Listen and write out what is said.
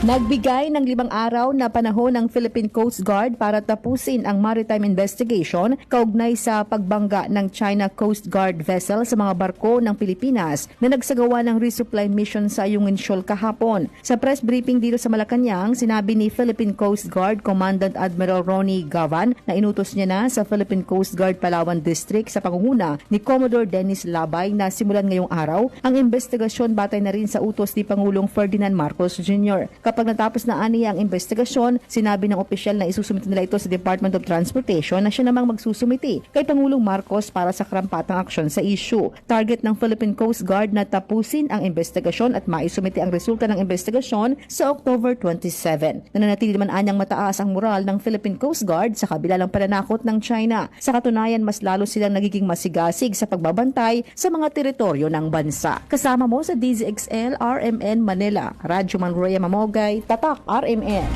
Nagbigay ng limang araw na panahon ng Philippine Coast Guard para tapusin ang maritime investigation kaugnay sa pagbangga ng China Coast Guard vessel sa mga barko ng Pilipinas na nagsagawa ng resupply mission sa Ayungin Shoal kahapon. Sa press briefing dito sa Malacanang, sinabi ni Philippine Coast Guard Commandant Admiral Ronnie Gavan na inutos niya na sa Philippine Coast Guard Palawan District sa pangunguna ni Commodore Dennis Labay na simulan ngayong araw ang investigasyon batay na rin sa utos ni Pangulong Ferdinand Marcos Jr. Kapag natapos na aniya ang investigasyon, sinabi ng opisyal na isusumiti nila ito sa Department of Transportation na siya namang magsusumiti kay Pangulong Marcos para sa karampatang aksyon sa issue. Target ng Philippine Coast Guard na tapusin ang investigasyon at maisumiti ang resulta ng investigasyon sa October 27. Nananatili naman anyang mataas ang moral ng Philippine Coast Guard sa kabila ng pananakot ng China. Sa katunayan, mas lalo silang nagiging masigasig sa pagbabantay sa mga teritoryo ng bansa. Kasama mo sa DZXL RMN Manila, Radyo Manroya Mamogay, Tatak RMN.